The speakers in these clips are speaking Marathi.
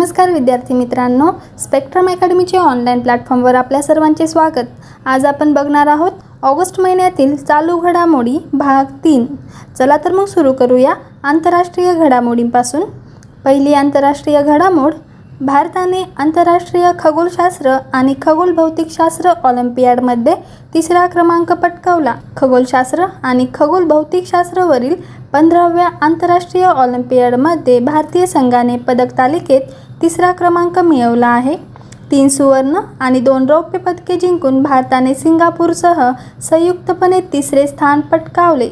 नमस्कार विद्यार्थी मित्रांनो स्पेक्ट्रम अकॅडमीचे ऑनलाईन प्लॅटफॉर्मवर आपल्या सर्वांचे स्वागत. आज आपण बघणार आहोत ऑगस्ट महिन्यातील चालू घडामोडी भाग तीन. चला तर मग सुरू करूया आंतरराष्ट्रीय घडामोडींपासून. पहिली आंतरराष्ट्रीय घडामोड भारताने आंतरराष्ट्रीय खगोलशास्त्र आणि खगोल भौतिकशास्त्र ऑलिम्पियाडमध्ये तिसरा क्रमांक पटकावला. खगोलशास्त्र आणि खगोल भौतिकशास्त्रवरील पंधराव्या आंतरराष्ट्रीय ऑलिम्पियाडमध्ये भारतीय संघाने पदक तालिकेत तिसरा क्रमांक मिळवला आहे. तीन सुवर्ण आणि दोन रौप्य पदके जिंकून भारताने सिंगापूरसह संयुक्तपणे तिसरे स्थान पटकावले.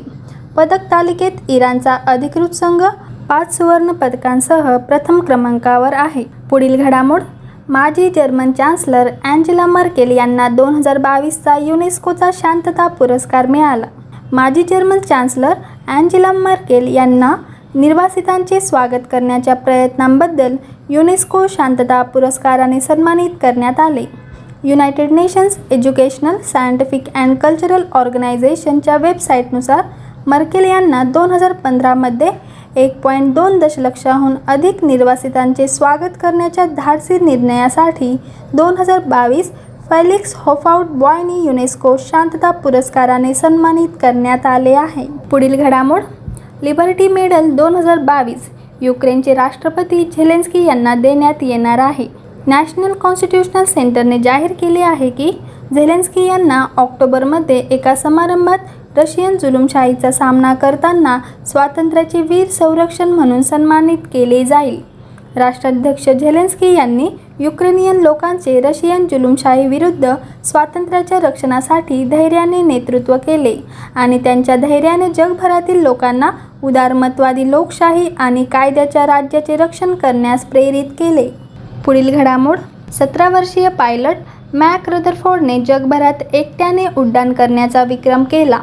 पदक तालिकेत इराणचा अधिकृत संघ पाच सुवर्ण पदकांसह प्रथम क्रमांकावर आहे. पुढील घडामोड माजी जर्मन चान्सलर अँजेला मर्केल यांना दोन हजार बावीसचा युनेस्कोचा शांतता पुरस्कार मिळाला. माजी जर्मन चान्सलर अँजेला मर्केल यांना निर्वासितांचे स्वागत करण्याच्या प्रयत्नांबद्दल युनेस्को शांतता पुरस्काराने सन्मानित करण्यात आले. United Nations Educational Scientific and Cultural ऑर्गनायझेशनच्या वेबसाईटनुसार मर्केल यांना दोन हजार पंधरामध्ये एक पॉईंट दोन दशलक्षाहून अधिक निर्वासितांचे स्वागत करण्याच्या धाडसी निर्णयासाठी दोन हजार बावीस फेलिक्स होफाउट बॉयनी युनेस्को शांतता पुरस्काराने सन्मानित करण्यात आले आहे. पुढील घडामोड लिबर्टी मेडल दोन हजार बावीस युक्रेनचे राष्ट्रपती झेलेन्स्की यांना देण्यात येणार आहे. नॅशनल कॉन्स्टिट्यूशनल सेंटरने जाहीर केले आहे की झेलेन्स्की यांना ऑक्टोबरमध्ये एका समारंभात रशियन जुलुमशाहीचा सामना करताना स्वातंत्र्याचे वीर संरक्षण म्हणून सन्मानित केले जाईल. राष्ट्राध्यक्ष झेलेन्स्की यांनी युक्रेनियन लोकांचे रशियन जुलुमशाही विरुद्ध स्वातंत्र्याच्या रक्षणासाठी धैर्याने नेतृत्व केले आणि त्यांच्या धैर्याने जगभरातील लोकांना उदारमतवादी लोकशाही आणि कायद्याच्या राज्याचे रक्षण करण्यास प्रेरित केले. पुढील घडामोड सतरा वर्षीय पायलट मॅक रदरफोर्डने जगभरात एकट्याने उड्डाण करण्याचा विक्रम केला.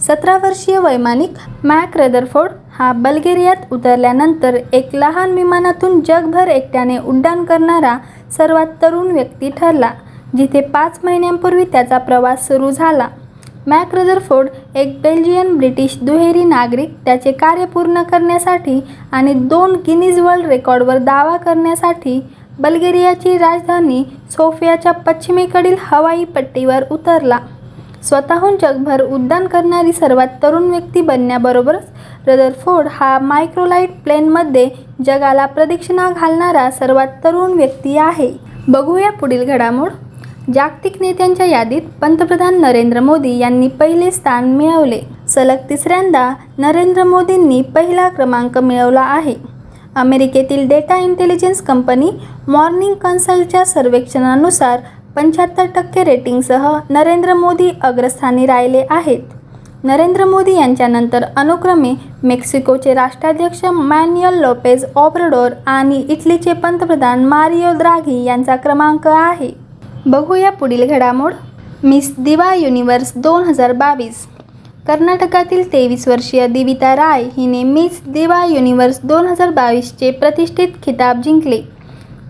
सतरा वर्षीय वैमानिक मॅक रदरफोर्ड हा बल्गेरियात उतरल्यानंतर एक लहान विमानातून जगभर एकट्याने उड्डाण करणारा सर्वात तरुण व्यक्ती ठरला जिथे पाच महिन्यांपूर्वी त्याचा प्रवास सुरू झाला. मॅक रदरफोर्ड एक बेल्जियन ब्रिटिश दुहेरी नागरिक त्याचे कार्य पूर्ण करण्यासाठी आणि दोन गिनीज वर्ल्ड रेकॉर्डवर दावा करण्यासाठी बल्गेरियाची राजधानी सोफियाच्या पश्चिमेकडील हवाई पट्टीवर उतरला. स्वतःहून जगभर उड्डाण करणारी सर्वात तरुण व्यक्ती बनण्याबरोबरच रदरफोर्ड हा मायक्रोलाईट प्लेनमध्ये जगाला प्रदक्षिणा घालणारा सर्वात तरुण व्यक्ती आहे. बघूया पुढील घडामोड. जागतिक नेत्यांच्या यादीत पंतप्रधान नरेंद्र मोदी यांनी पहिले स्थान मिळवले. सलग तिसऱ्यांदा नरेंद्र मोदींनी पहिला क्रमांक मिळवला आहे. अमेरिकेतील डेटा इंटेलिजन्स कंपनी मॉर्निंग कन्सल्टच्या सर्वेक्षणानुसार पंच्याहत्तर टक्के रेटिंगसह नरेंद्र मोदी अग्रस्थानी राहिले आहेत. नरेंद्र मोदी यांच्यानंतर अनुक्रमे मेक्सिकोचे राष्ट्राध्यक्ष मॅन्युअल लोपेज ऑब्रडोर आणि इटलीचे पंतप्रधान मारिओ द्राघी यांचा क्रमांक आहे. बघूया पुढील घडामोड. मिस दिवा युनिव्हर्स दोन हजार बावीस. कर्नाटकातील तेवीस वर्षीय दिविता राय हिने मिस दिवा युनिव्हर्स दोन हजार बावीसचे प्रतिष्ठित खिताब जिंकले.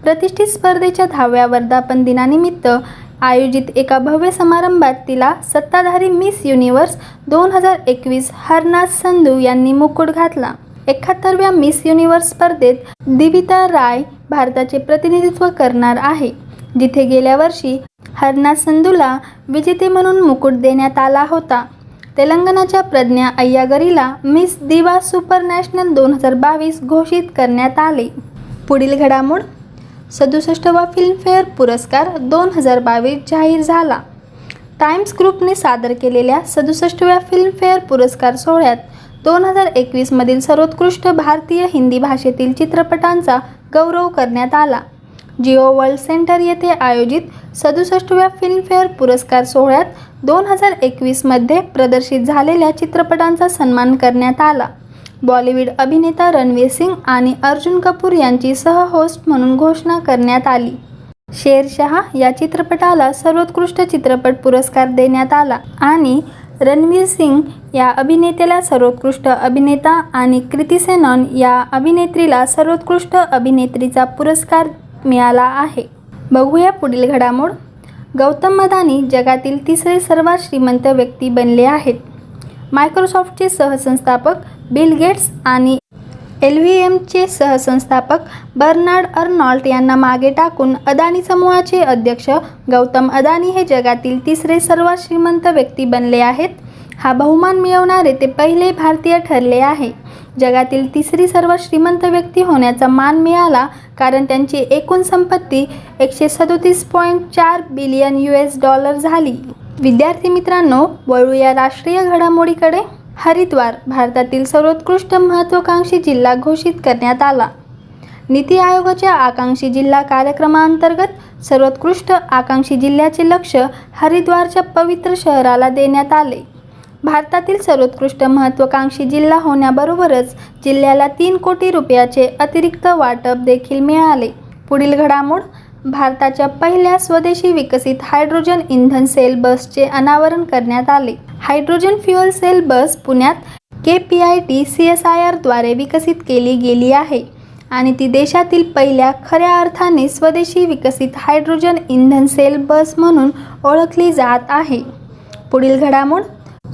प्रतिष्ठित स्पर्धेच्या दहाव्या वर्धापन दिनानिमित्त आयोजित एका भव्य समारंभात तिला सत्ताधारी मिस युनिव्हर्स दोन हजार एकवीस हरनाथ संधू यांनी मुकुट घातला. एकाहत्तरव्या मिस युनिव्हर्स स्पर्धेत दिविता राय भारताचे प्रतिनिधित्व करणार आहे. जिथे गेल्या वर्षी हरनाथ संधूला विजेते म्हणून मुकुट देण्यात आला होता. तेलंगणाच्या प्रज्ञा अय्यागरीला मिस दिवा सुपर नॅशनल दोन हजार बावीस घोषित करण्यात आले. पुढील घडामोड? सदुसष्टवा फिल्मफेअर पुरस्कार दोन हजार बावीस जाहीर झाला. टाइम्स ग्रुपने सादर केलेल्या सदुसष्टव्या फिल्मफेअर पुरस्कार सोहळ्यात दोन हजार एकवीसमधील सर्वोत्कृष्ट भारतीय हिंदी भाषेतील चित्रपटांचा गौरव करण्यात आला. जिओ वर्ल्ड सेंटर येथे आयोजित सदुसष्टव्या फिल्मफेअर पुरस्कार सोहळ्यात दोन हजार एकवीसमध्ये प्रदर्शित झालेल्या चित्रपटांचा सन्मान करण्यात आला. बॉलिवूड अभिनेता रणवीर सिंग आणि अर्जुन कपूर यांची सहहोस्ट म्हणून घोषणा करण्यात आली. शेरशहा या चित्रपटाला सर्वोत्कृष्ट चित्रपट पुरस्कार देण्यात आला आणि रणवीर सिंग या अभिनेत्याला सर्वोत्कृष्ट अभिनेता आणि कृती सेनॉन या अभिनेत्रीला सर्वोत्कृष्ट अभिनेत्रीचा पुरस्कार मिळाला आहे. बघूया पुढील घडामोड. गौतम अदानी जगातील तिसरे सर्वात श्रीमंत व्यक्ती बनले आहेत. मायक्रोसॉफ्टचे सहसंस्थापक बिल गेट्स आणि एल व्ही एमचे सहसंस्थापक बर्नार्ड अर्नॉल्ट यांना मागे टाकून अदानी समूहाचे अध्यक्ष गौतम अदानी हे जगातील तिसरे सर्वात श्रीमंत व्यक्ती बनले आहेत. हा बहुमान मिळवणारे ते पहिले भारतीय ठरले आहे. जगातील तिसरी सर्वात श्रीमंत व्यक्ती होण्याचा मान मिळाला कारण त्यांची एकूण संपत्ती एकशे सदोतीस पॉईंट चार बिलियन यू एस डॉलर झाली. विद्यार्थी मित्रांनो वळूया राष्ट्रीय घडामोडीकडे हरिद्वार भारतातील सर्वोत्कृष्ट महत्त्वाकांक्षी जिल्हा घोषित करण्यात आला. नीती आयोगाच्या आकांक्षी जिल्हा कार्यक्रमाअंतर्गत सर्वोत्कृष्ट आकांक्षी जिल्ह्याचे लक्ष हरिद्वारच्या पवित्र शहराला देण्यात आले. भारतातील सर्वोत्कृष्ट महत्त्वाकांक्षी जिल्हा होण्याबरोबरच जिल्ह्याला तीन कोटी रुपयाचे अतिरिक्त वाटप देखील मिळाले. पुढील घडामोड भारताच्या पहिल्या स्वदेशी विकसित हायड्रोजन इंधन सेल बसचे अनावरण करण्यात आले. हायड्रोजन फ्युअल सेल बस पुण्यात K P I T C S I आरद्वारे विकसित केली गेली आहे आणि ती देशातील पहिल्या खऱ्या अर्थाने स्वदेशी विकसित हायड्रोजन इंधन सेल बस म्हणून ओळखली जात आहे. पुढील घडामोड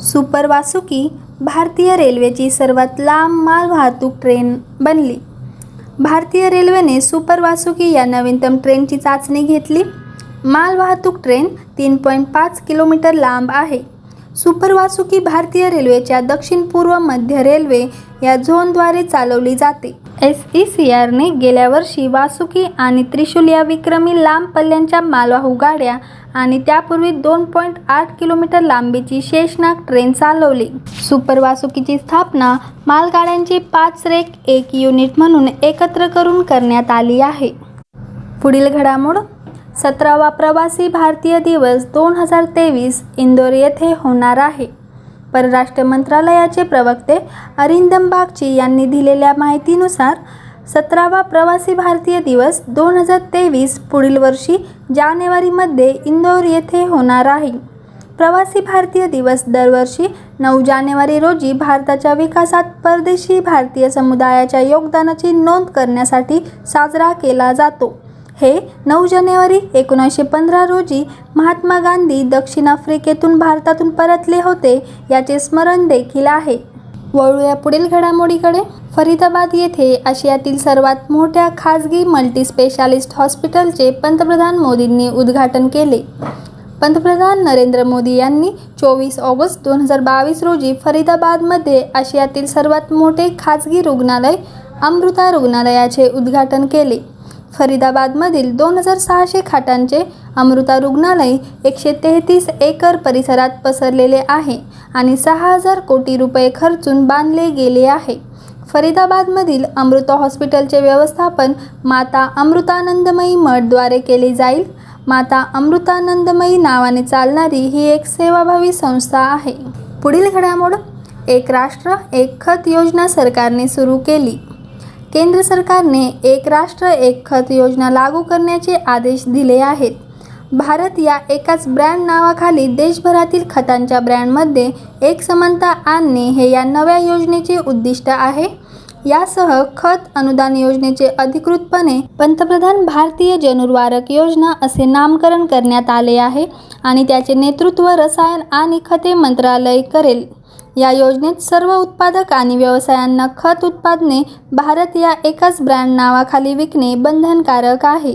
सुपर वासुकी भारतीय रेल्वेची सर्वात लांब मालवाहतूक ट्रेन बनली. भारतीय रेल्वेने सुपर वासुकी या नवीनतम ट्रेनची चाचणी घेतली. मालवाहतूक ट्रेन तीन पॉईंट पाच किलोमीटर लांब आहे. सुपर वासुकी भारतीय रेल्वेच्या दक्षिण पूर्व मध्य रेल्वे या झोनद्वारे चालवली जाते. एस ई सी आरने गेल्या वर्षी वासुकी आणि त्रिशूल या विक्रमी लांब पल्ल्यांच्या मालवाहू गाड्या आणि त्यापूर्वी दोन पॉईंट आठ किलोमीटर लांबीची शेषनाग ट्रेन चालवली. सुपर वासुकीची स्थापना मालगाड्यांची पाच रेक एक युनिट म्हणून एकत्र करून करण्यात आली आहे. पुढील घडामोड सतरावा प्रवासी भारतीय दिवस दोन हजार तेवीस इंदोर येथे होणार आहे. परराष्ट्र मंत्रालयाचे प्रवक्ते अरिंदम बागची यांनी दिलेल्या माहितीनुसार सतरावा प्रवासी भारतीय दिवस दोन हजार तेवीस पुढील वर्षी जानेवारीमध्ये इंदोर येथे होणार आहे. प्रवासी भारतीय दिवस दरवर्षी नऊ जानेवारी रोजी भारताच्या विकासात परदेशी भारतीय समुदायाच्या योगदानाची नोंद करण्यासाठी साजरा केला जातो. हे नऊ जानेवारी एकोणीसशे पंधरा रोजी महात्मा गांधी दक्षिण आफ्रिकेतून भारतातून परतले होते याचे स्मरण देखील आहे. वळूया पुढील घडामोडीकडे. फरीदाबाद येथे आशियातील सर्वात मोठ्या खाजगी मल्टीस्पेशालिस्ट हॉस्पिटलचे पंतप्रधान मोदींनी उद्घाटन केले. पंतप्रधान नरेंद्र मोदी यांनी चोवीस ऑगस्ट दोन हजार बावीस रोजी फरीदाबादमध्ये आशियातील सर्वात मोठे खाजगी रुग्णालय अमृता रुग्णालयाचे उद्घाटन केले. फरीदाबादमधील दोन हजार सहाशे खाटांचे अमृता रुग्णालय एकशे तेहतीस एकर परिसरात पसरलेले आहे आणि सहा हजार कोटी रुपये खर्चून बांधले गेले आहे. फरीदाबादमधील अमृता हॉस्पिटलचे व्यवस्थापन माता अमृतानंदमयी मठद्वारे केले जाईल. माता अमृतानंदमयी नावाने चालणारी ही एक सेवाभावी संस्था आहे. पुढील घडामोड एक राष्ट्र एक खत योजना सरकारने सुरू केली. केंद्र सरकारने एक राष्ट्र एक खत योजना लागू करण्याचे आदेश दिले आहेत. भारत या एकाच ब्रँड नावाखाली देशभरातील खतांच्या ब्रँडमध्ये एक समानता आणणे हे या नव्या योजनेचे उद्दिष्ट आहे. यासह खत अनुदान योजनेचे अधिकृतपणे पंतप्रधान भारतीय जनुर्वारक योजना असे नामकरण करण्यात आले आहे आणि त्याचे नेतृत्व रसायन आणि खते मंत्रालय करेल. या योजनेत सर्व उत्पादक आणि व्यवसायांना खत उत्पादने भारत या एकाच ब्रँड नावाखाली विकणे बंधनकारक आहे.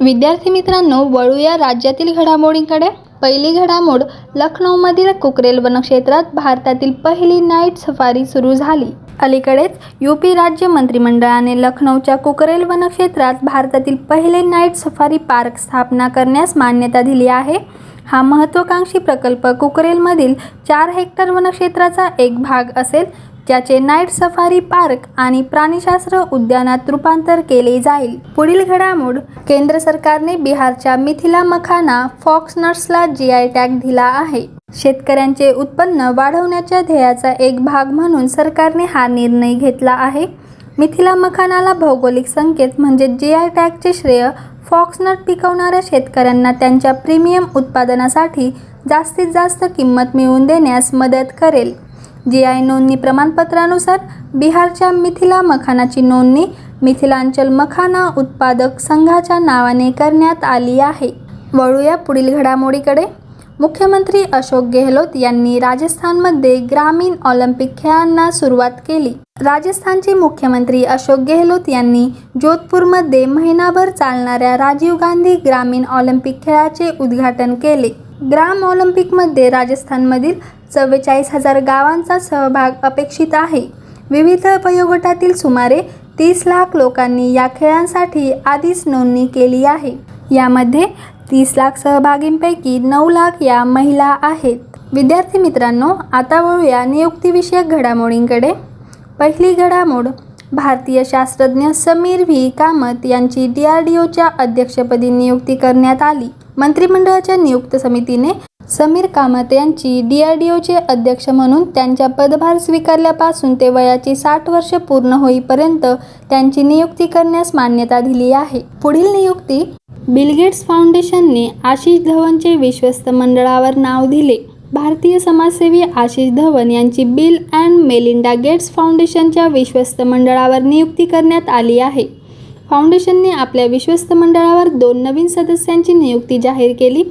विद्यार्थी मित्रांनो वळूया राज्यातील घडामोडींकडे. पहिली घडामोड लखनौमधील कुकरेल वनक्षेत्रात भारतातील पहिली नाईट सफारी सुरू झाली. अलीकडेच यू पी राज्य मंत्रिमंडळाने लखनौच्या कुकरेल वनक्षेत्रात भारतातील पहिले नाईट सफारी पार्क स्थापना करण्यास मान्यता दिली आहे. हा महत्त्वाकांक्षी प्रकल्प कुकरेलमधील चार हेक्टर वनक्षेत्राचा एक भाग असेल ज्याचे नाईट सफारी पार्क आणि प्राणीशास्त्र उद्यानात रूपांतर केले जाईल. पुढील घडामोड केंद्र सरकारने बिहारच्या मिथिला मखाना फॉक्स नट्सला जी आय टॅग दिला आहे. शेतकऱ्यांचे उत्पन्न वाढवण्याच्या ध्येयाचा एक भाग म्हणून सरकारने हा निर्णय घेतला आहे. मिथिला मखानाला भौगोलिक संकेत म्हणजे जी आय टॅगचे श्रेय फॉक्सनट पिकवणाऱ्या शेतकऱ्यांना त्यांच्या प्रीमियम उत्पादनासाठी जास्तीत जास्त किंमत मिळवून देण्यास मदत करेल. जी आय नोंदणी प्रमाणपत्रानुसार बिहारच्या मिथिला मखानाची नोंदणी मिथिलांचल मखाना उत्पादक संघाच्या नावाने करण्यात आली आहे. वळूया पुढील घडामोडीकडे. मुख्यमंत्री अशोक गेहलोत यांनी राजस्थानमध्ये ग्रामीण ऑलिम्पिक खेळांना सुरुवात केली. राजस्थानचे मुख्यमंत्री अशोक गेहलोत यांनी जोधपूरमध्ये महिनाभर चालणाऱ्या राजीव गांधी ग्रामीण ऑलिम्पिक खेळाचे उद्घाटन केले. ग्राम ऑलिम्पिकमध्ये राजस्थानमधील चव्वेचाळीस हजार गावांचा सहभाग अपेक्षित आहे. विविध वयोगटातील सुमारे तीस लाख लोकांनी या खेळांसाठी आधीच नोंदणी केली आहे. यामध्ये तीस लाख सहभागींपैकी नऊ लाख या महिला आहेत. विद्यार्थी मित्रांनो आता वळूया नियुक्तीविषयक घडामोडींकडे. पहिली घडामोड भारतीय शास्त्रज्ञ समीर व्ही. कामत यांची डी आर डी ओच्या अध्यक्षपदी नियुक्ती करण्यात आली. मंत्रिमंडळाच्या नियुक्त समितीने समीर कामत यांची डी आर डी ओचे अध्यक्ष म्हणून त्यांच्या पदभार स्वीकारल्यापासून ते वयाची साठ वर्ष पूर्ण होईपर्यंत त्यांची नियुक्ती करण्यास मान्यता दिली आहे. पुढील नियुक्ती बिल गेट्स फाउंडेशनने आशिष धवनचे विश्वस्त मंडळावर नाव दिले. भारतीय समाजसेवी आशिष धवन यांची बिल अँड मेलिंडा गेट्स फाउंडेशनच्या विश्वस्त मंडळावर नियुक्ती करण्यात आली आहे. फाउंडेशनने आपल्या विश्वस्त मंडळावर दोन नवीन सदस्यांची नियुक्ती जाहीर केली.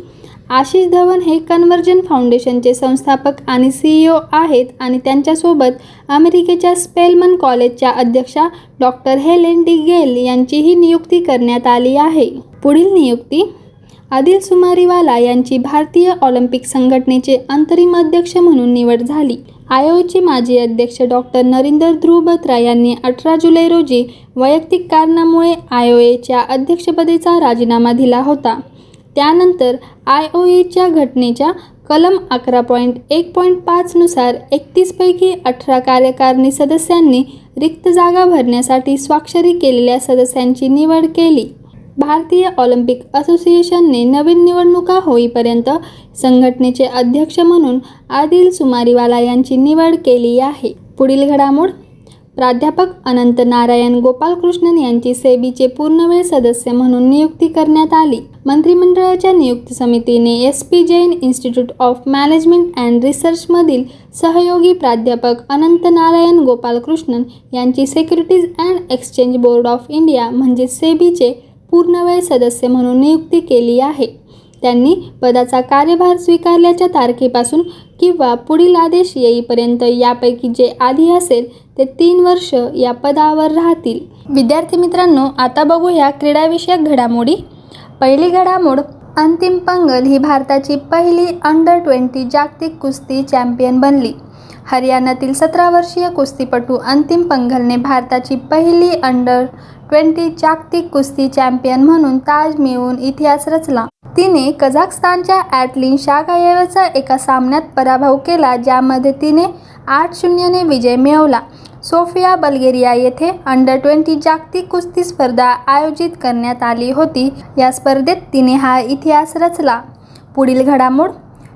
आशिष धवन हे कन्वर्जन फाउंडेशनचे संस्थापक आणि सीईओ आहेत आणि त्यांच्यासोबत अमेरिकेच्या स्पेलमन कॉलेजच्या अध्यक्षा डॉक्टर हेलेन डी गेल यांचीही नियुक्ती करण्यात आली आहे. पुढील नियुक्ती आदिल सुमारीवाला यांची भारतीय ऑलिम्पिक संघटनेचे अंतरिम अध्यक्ष म्हणून निवड झाली. आयोचे माजी अध्यक्ष डॉक्टर नरेंद्र ध्रुव बत्रा यांनी अठरा जुलै रोजी वैयक्तिक कारणामुळे आय ओ एच्या अध्यक्षपदेचा राजीनामा दिला होता. त्यानंतर आय ओ एच्या घटनेच्या कलम अकरा पॉईंट एक पॉईंट पाचनुसार एकतीसपैकी अठरा कार्यकारिणी सदस्यांनी रिक्त जागा भरण्यासाठी स्वाक्षरी केलेल्या सदस्यांची निवड केली. भारतीय ऑलिम्पिक असोसिएशनने नवीन निवडणुका होईपर्यंत संघटनेचे अध्यक्ष म्हणून आदिल सुमारीवाला यांची निवड केली आहे. पुढील घडामोड प्राध्यापक अनंत नारायण गोपालकृष्णन यांची सेबीचे पूर्णवेळ सदस्य म्हणून नियुक्ती करण्यात आली. मंत्रिमंडळाच्या नियुक्ती समितीने S P Jain institute of management and रिसर्चमधील सहयोगी प्राध्यापक अनंत नारायण गोपालकृष्णन यांची securities and exchange board of India म्हणजे सेबीचे पूर्णवेळ सदस्य म्हणून नियुक्ती केली आहे. त्यांनी पदाचा कार्यभार स्वीकारल्याच्या तारखेपासून किंवा पुढील आदेश येईपर्यंत यापैकी जे आधी असेल ते तीन वर्ष या पदावर राहतील. विद्यार्थी मित्रांनो आता बघूया क्रीडाविषयक घडामोडी. पहिली घडामोड अंतिम पंगल ही भारताची पहिली अंडर ट्वेंटी जागतिक कुस्ती चॅम्पियन बनली. हरियाणातील सतरा वर्षीय कुस्तीपटू अंतिम पंघलने भारताची पहिली अंडर ट्वेंटी जागतिक कुस्ती चॅम्पियन म्हणून ताज मिळवून इतिहास रचला. तिने कझाकस्तानच्या ॲटलिन शागायेवचा एका सामन्यात पराभव केला ज्यामध्ये तिने आठ शून्यने विजय मिळवला. सोफिया बल्गेरिया येथे अंडर ट्वेंटी जागतिक कुस्ती स्पर्धा आयोजित करण्यात आली होती. या स्पर्धेत तिने हा इतिहास रचला. पुढील घडामोड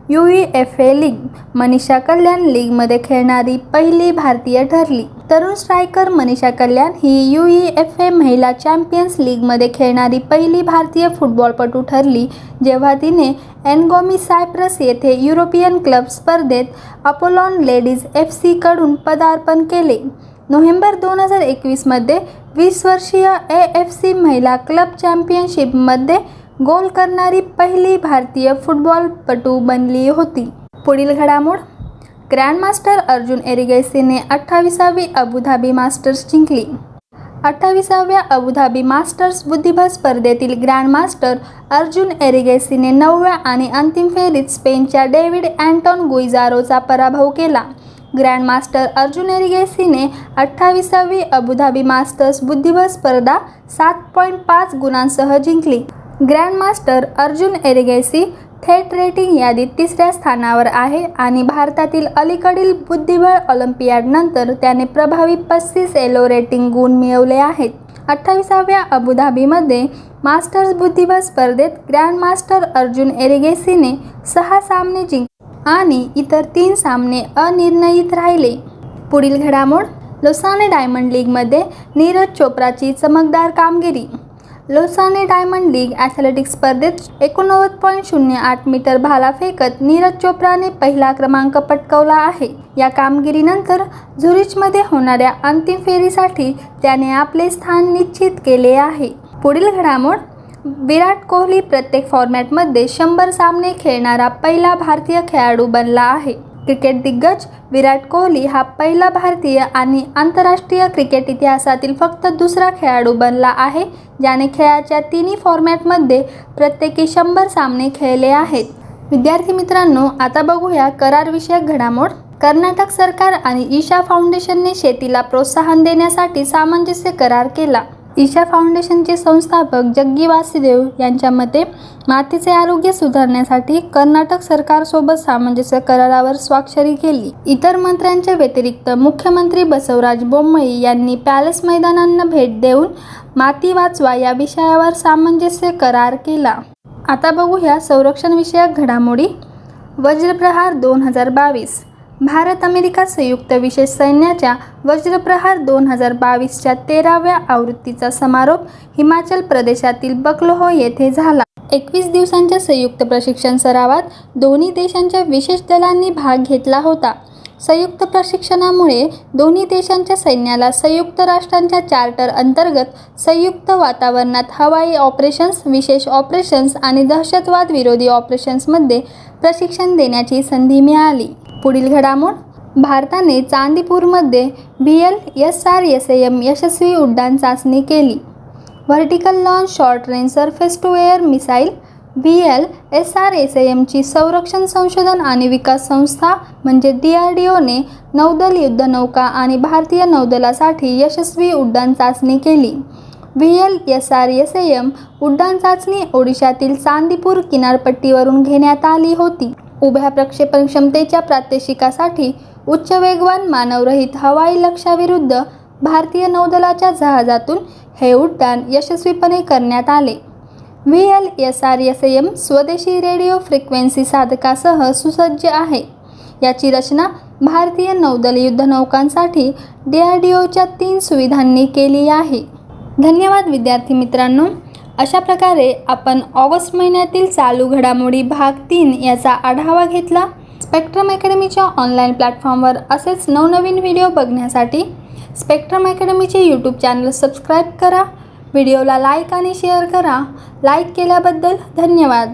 U E F A league Manisha Kalyan लीगमध्ये खेळणारी पहिली भारतीय ठरली. तरुण स्ट्रायकर मनीषा कल्याण ही यू ई एफ ए महिला चॅम्पियन्स लीगमध्ये खेळणारी पहिली भारतीय फुटबॉलपटू ठरली जेव्हा तिने एनगोमी सायप्रस येथे युरोपियन क्लब स्पर्धेत अपोलॉन लेडीज एफ सीकडून पदार्पण केले. नोव्हेंबर दोन हजार एकवीसमध्ये वीस वर्षीय ए एफ सी महिला क्लब चॅम्पियनशिपमध्ये गोल करणारी पहिली भारतीय फुटबॉलपटू बनली होती. पुढील घडामोड ग्रँडमास्टर अर्जुन एरिगेसीने अठ्ठावीसावी अबुधाबी मास्टर्स जिंकली. अठ्ठावीसाव्या अबुधाबी मास्टर्स बुद्धिबळ स्पर्धेतील ग्रँडमास्टर अर्जुन एरिगेसीने नवव्या आणि अंतिम फेरीत स्पेनच्या डेव्हिड अँटॉन गुइजारोचा पराभव केला. ग्रँडमास्टर अर्जुन एरिगेसीने अठ्ठावीसावी अबुधाबी मास्टर्स बुद्धिबळ स्पर्धा सात पॉईंट पाच गुणांसह जिंकली. ग्रँडमास्टर अर्जुन एरिगेसी थेट रेटिंग यादीत तिसऱ्या स्थानावर आहे आणि भारतातील अलीकडील बुद्धिबळ ऑलिम्पियाडनंतर त्याने प्रभावी पस्तीस एलो रेटिंग गुण मिळवले आहेत. अठ्ठावीसाव्या अबुधाबीमध्ये मास्टर्स बुद्धिबळ स्पर्धेत ग्रँडमास्टर अर्जुन एरिगेसीने सहा सामने जिंक आणि इतर तीन सामने अनिर्णयित राहिले. पुढील घडामोड लोसाने डायमंड लीगमध्ये नीरज चोप्राची चमकदार कामगिरी लोसाने डायमंड लीग ॲथलेटिक्स स्पर्धेत एकोणनव्वद पॉईंट शून्य आठ मीटर भाला फेकत नीरज चोप्राने पहिला क्रमांक पटकवला आहे. या कामगिरीनंतर झुरिचमध्ये होणाऱ्या अंतिम फेरीसाठी त्याने आपले स्थान निश्चित केले आहे. पुढील घडामोड विराट कोहली प्रत्येक फॉर्मॅटमध्ये शंभर सामने खेळणारा पहिला भारतीय खेळाडू बनला आहे. क्रिकेट दिग्गज विराट कोहली हा पहिला भारतीय आणि आंतरराष्ट्रीय क्रिकेट इतिहासातील फक्त दुसरा खेळाडू बनला आहे ज्याने खेळाच्या तिन्ही फॉर्मॅटमध्ये प्रत्येकी शंभर सामने खेळले आहेत. विद्यार्थी मित्रांनो आता बघूया करारविषयक घडामोड. कर्नाटक सरकार आणि ईशा फाउंडेशनने शेतीला प्रोत्साहन देण्यासाठी सामंजस्य करार केला. ईशा फाउंडेशनचे संस्थापक जग्गी वासुदेव यांच्या मते मातीचे आरोग्य सुधारण्यासाठी कर्नाटक सरकारसोबत सामंजस्य करारावर स्वाक्षरी केली. इतर मंत्र्यांच्या व्यतिरिक्त मुख्यमंत्री बसवराज बोम्मई यांनी पॅलेस मैदानांना भेट देऊन माती वाचवा या विषयावर सामंजस्य करार केला. आता बघूया संरक्षणविषयक घडामोडी. वज्रप्रहार दोन हजार बावीस. भारत अमेरिका संयुक्त विशेष सैन्याच्या वज्रप्रहार दोन हजार बावीसच्या तेराव्या आवृत्तीचा समारोप हिमाचल प्रदेशातील बकलोहो येथे झाला. एकवीस दिवसांच्या संयुक्त प्रशिक्षण सरावात दोन्ही देशांच्या विशेष दलांनी भाग घेतला होता. संयुक्त प्रशिक्षणामुळे दोन्ही देशांच्या सैन्याला संयुक्त राष्ट्रांच्या चार्टर अंतर्गत संयुक्त वातावरणात हवाई ऑपरेशन्स विशेष ऑपरेशन्स आणि दहशतवाद विरोधी ऑपरेशन्समध्ये प्रशिक्षण देण्याची संधी मिळाली. पुढील घडामोड. भारताने चांदीपूरमध्ये B L S R S M यशस्वी उड्डाण चाचणी केली. Vertical launch short range surface to air missile V L S R S एमची संरक्षण संशोधन आणि विकास संस्था म्हणजे डी आर डी ओने नौदल युद्धनौका आणि भारतीय नौदलासाठी यशस्वी उड्डाण चाचणी केली. V L S R S M उड्डाण चाचणी ओडिशातील चांदीपूर किनारपट्टीवरून घेण्यात आली होती. उभ्या प्रक्षेपण क्षमतेच्या प्रात्यक्षिकासाठी उच्च वेगवान मानवरहित हवाई लक्ष्याविरुद्ध भारतीय नौदलाच्या जहाजातून हे उड्डाण यशस्वीपणे करण्यात आले. V L S R S M स्वदेशी रेडिओ फ्रिक्वेन्सी साधकासह सुसज्ज आहे. याची रचना भारतीय नौदल युद्धनौकांसाठी डी आर डी ओच्या तीन सुविधांनी केली आहे. धन्यवाद विद्यार्थी मित्रांनो. अशा प्रकारे आपण ऑगस्ट महिन्यातील चालू घडामोडी भाग तीन याचा आढावा घेतला. स्पेक्ट्रम अकॅडमीच्या ऑनलाईन प्लॅटफॉर्मवर असेच नवनवीन व्हिडिओ बघण्यासाठी स्पेक्ट्रम अकॅडमीचे यूट्यूब चॅनल सबस्क्राईब करा. व्हिडिओला लाईक आणि शेअर करा. लाईक केल्याबद्दल धन्यवाद.